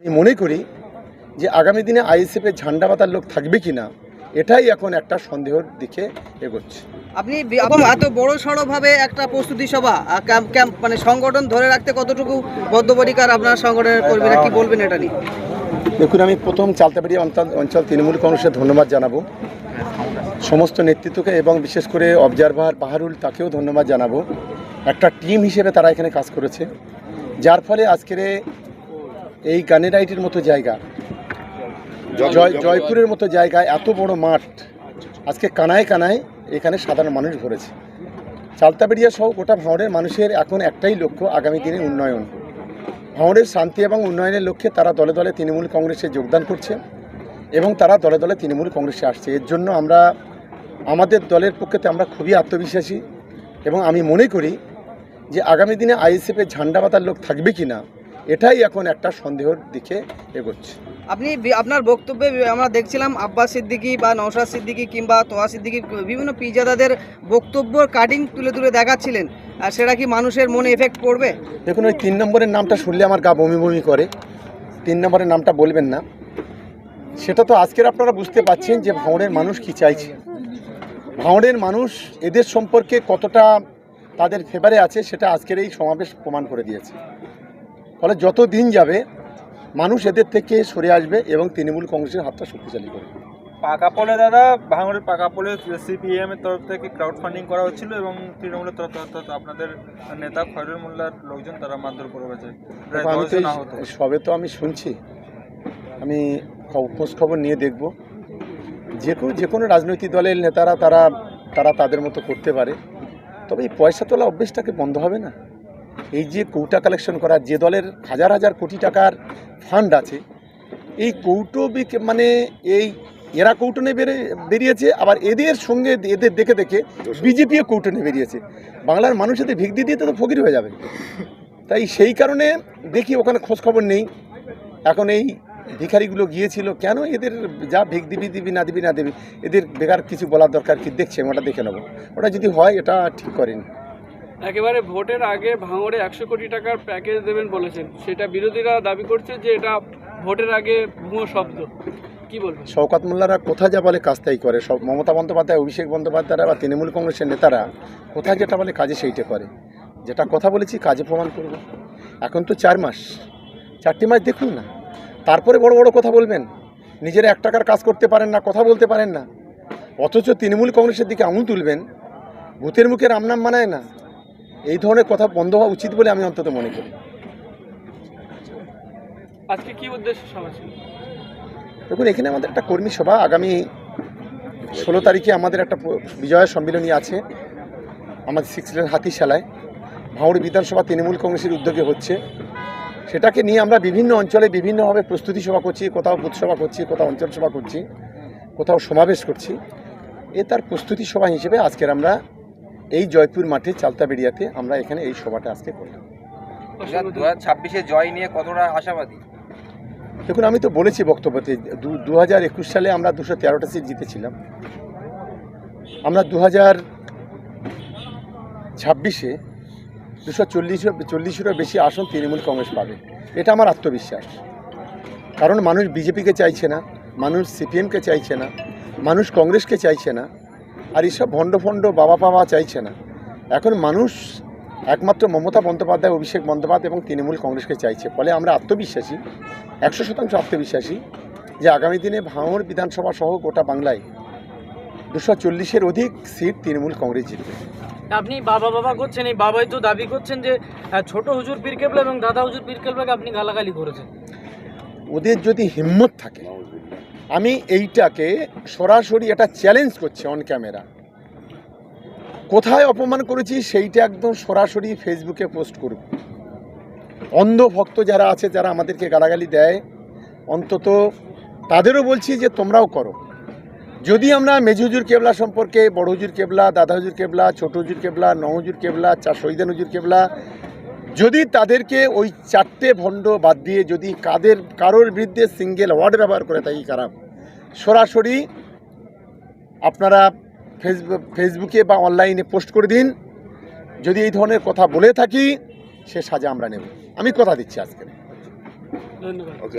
আমি মনে করি যে আগামী দিনে আইএসএফের ঝান্ডা পাতার লোক থাকবে কি না এটাই এখন একটা সন্দেহের দিকে এগোচ্ছে। আপনি এত বড় সড়ো ভাবে একটা প্রস্তুতি সভা ক্যাম্প ক্যাম্প মানে সংগঠন ধরে রাখতে কতটুকু বদ্ধপরিকার আপনার সংগঠনের কর্মীরা কি বলবেন এটা নিয়ে? দেখুন আমি প্রথম চালতাবাড়ি অঞ্চল অঞ্চল তৃণমূল কংগ্রেসের ধন্যবাদ জানাব। সমস্ত নেতৃত্বকে এবং বিশেষ করে অবজারভার বাহারুল তাকেও ধন্যবাদ জানাব। একটা টিম হিসেবে তারা এখানে কাজ করেছে। যার ফলে আজকের এই গানেরাইটের মতো জায়গা। জয় জয়পুরের মতো জায়গায় এত বড় মাঠ। আজকে কানায় কানায় এখানে সাধারণ মানুষ ভরেছে। চালতাবেড়িয়া সহ গোটা ভাঁড়ের মানুষের এখন একটাই লক্ষ্য আগামী দিনে উন্নয়ন। ভাঁড়ের শান্তি এবং উন্নয়নের লক্ষ্যে তারা দলে দলে তৃণমূল কংগ্রেসে যোগদান করছে এবং তারা দলে দলে তৃণমূল কংগ্রেসে আসছে। এর জন্য আমরা আমাদের দলের পক্ষেতে আমরা খুবই আত্মবিশ্বাসী এবং আমি মনে করি যে আগামী দিনে আইএসএফের ঝান্ডা পাতার লোক থাকবে কি না এটাই এখন একটা সন্দেহের দিকে এগোচ্ছে। আপনি আপনার বক্তব্যে আমরা দেখছিলাম আব্বাস সিদ্দিকী বা নৌসাদ সিদ্দিকী কিংবা তোহা সিদ্দিকী বিভিন্ন পিজাদাদের বক্তব্য কাটিং তুলে তুলে দেখাচ্ছিলেন। আর সেটা কি মানুষের মনে এফেক্ট পড়বে? দেখুন ওই তিন নম্বরের নামটা শুনলে আমার গা বমি বমি করে। তিন নম্বরের নামটা বলবেন না। সেটা তো আজকের আপনারা বুঝতে পাচ্ছেন যে ভাঁড়ের মানুষ কি চাইছে। ভাঁড়ের মানুষ এদের সম্পর্কে কতটা তাদের ফেভারে আছে সেটা আজকের এই সমাবেশ প্রমাণ করে দিয়েছে। ফলে যত দিন যাবে মানুষ এদের থেকে সরে আসবে এবং তৃণমূল কংগ্রেসের হাতটা শক্তিশালী করবে। পাকা পোলে দাদা ভাঙড়ের পাকা পোলে সিপিএম এর তরফ থেকে ক্রাউড ফান্ডিং করা হচ্ছিল এবং তৃণমূলের তরফ অর্থাৎ আপনাদের নেতা খয়রুল মোল্লার লোকজন তারা মারধর করে গেছে সবে তো আমি শুনছি। আমি খোঁজ খবর নিয়ে দেখব। যে কোনো যে কোনো রাজনৈতিক দলের নেতারা তারা তারা তাদের মতো করতে পারে। তবে এই পয়সা তোলা অভ্যেসটাকে বন্ধ হবে না? এই যে কৌটা কালেকশন করা, যে দলের হাজার হাজার কোটি টাকার ফান্ড আছে, এই কৌটোবিক মানে এই এরা কৌটনে বেড়ে, বেরিয়েছে, আবার এদের সঙ্গে এদের দেখে দেখে বিজেপিও কৌটনে বেরিয়েছে। বাংলার মানুষ এদের ভিক দিয়ে তো ফকির হয়ে যাবে। তাই সেই কারণে দেখি ওখানে খোঁজ খবর নেই। এখন এই ভিখারিগুলো গিয়েছিল, কেন এদের যা ভিক দিবি দিবি, না দিবি না দিবি, এদের বেকার কিছু বলার দরকার কি? দেখছে ওটা দেখে নেব। ওটা যদি হয়, এটা ঠিক করেন। একেবারে ভোটের আগে ভাঙড়ে একশো কোটি টাকার প্যাকেজ দেবেন বলেছেন। সেটা বিরোধীরা দাবি করছে যে এটা ভোটের আগে ভুয়ো শব্দ। কি বলবেন? শওকাত মোল্লারা কোথায় যা বলে কাজটাই করে। সব মমতা বন্দ্যোপাধ্যায়, অভিষেক বন্দ্যোপাধ্যায়রা বা তৃণমূল কংগ্রেসের নেতারা কোথায় যেটা বলে কাজে সেইটা করে। যেটা কথা বলেছি কাজে প্রমাণ করব। এখন তো চার মাস। চারটি মাস দেখুন না। তারপরে বড় বড় কথা বলবেন। নিজেরা এক টাকার কাজ করতে পারেন না, কথা বলতে পারেন না। অথচ তৃণমূল কংগ্রেসের দিকে আঙুল তুলবেন। ভূতের মুখে রামনাম মানায় না। এই ধরনের কথা বন্ধ হওয়া উচিত বলে আমি অন্তত মনে করি। আজকে কি উদ্দেশ্য সভা ছিল? দেখুন এখানে আমাদের একটা কর্মী সভা। আগামী ষোলো তারিখে আমাদের একটা বিজয়া সম্মেলনী আছে আমাদের সিক্স লেন হাতিশালায়। ভাঁড় বিধানসভা তৃণমূল কংগ্রেসের উদ্যোগে হচ্ছে। সেটাকে নিয়ে আমরা বিভিন্ন অঞ্চলে বিভিন্নভাবে প্রস্তুতি সভা করছি কোথাও বুথ সভা করছি কোথাও অঞ্চল সভা করছি কোথাও সমাবেশ করছি। এ তার প্রস্তুতি সভা হিসেবে আজকের আমরা এই জয়পুর মাঠে চালতা চালতাবেড়িয়াতে আমরা এখানে এই সভাটা আজকে করলাম। দু হাজার ছাব্বিশে জয় নিয়ে কতটা আশাবাদী? দেখুন আমি তো বলেছি বক্তব্যতে দু হাজার একুশ সালে আমরা দুশো তেরোটা সিট জিতেছিলাম। আমরা দু হাজার ছাব্বিশে দুশো চল্লিশ চল্লিশেরও বেশি আসন তৃণমূল কংগ্রেস পাবে। এটা আমার আত্মবিশ্বাস। কারণ মানুষ বিজেপিকে চাইছে না মানুষ সিপিএমকে চাইছে না মানুষ কংগ্রেসকে চাইছে না। আর এইসব ভণ্ড ফণ্ড বাবা পাওয়া চাইছে না। এখন মানুষ একমাত্র মমতা বন্দ্যোপাধ্যায় অভিষেক বন্দ্যোপাধ্যায় এবং তৃণমূল কংগ্রেসকে চাইছে। ফলে আমরা আত্মবিশ্বাসী একশো শতাংশ আত্মবিশ্বাসী যে আগামী দিনে ভাঙড় বিধানসভা সহ গোটা বাংলায় দুশো চল্লিশের অধিক সিট তৃণমূল কংগ্রেস জিতবে। আপনি বাবা বাবা করছেন এই বাবাই তো দাবি করছেন যে ছোট হুজুর পীর কেবলা এবং দাদা হুজুর পীর কেবলাকে আপনি গালাগালি করেছেন। ওদের যদি হিম্মত থাকে আমি এইটাকে সরাসরি এটা চ্যালেঞ্জ করছি অন ক্যামেরা কোথায় অপমান করেছি সেইটা একদম সরাসরি ফেসবুকে পোস্ট করব। অন্ধ ভক্ত যারা আছে, যারা আমাদেরকে গালাগালি দেয়, অন্তত তাদেরও বলছি যে তোমরাও করো। যদি আমরা মেজ হুজুর কেবলা সম্পর্কে, বড় হুজুর কেবলা, দাদা হুজুর কেবলা, ছোট হুজুর কেবলা ন হুজুর কেবলা, চা শহীদান হুজুর কেবলা যদি তাদেরকে ওই চারটে ভণ্ড বাদ দিয়ে যদি কাদের কারোর বিরুদ্ধে সিঙ্গেল ওয়ার্ড ব্যবহার করে থাকি খারাপ? সরাসরি আপনারা ফেসবুক ফেসবুকে বা অনলাইনে পোস্ট করে দিন। যদি এই ধরনের কথা বলে থাকি সে সাজা আমরা নেব। আমি কথা দিচ্ছি আজকে। ধন্যবাদ।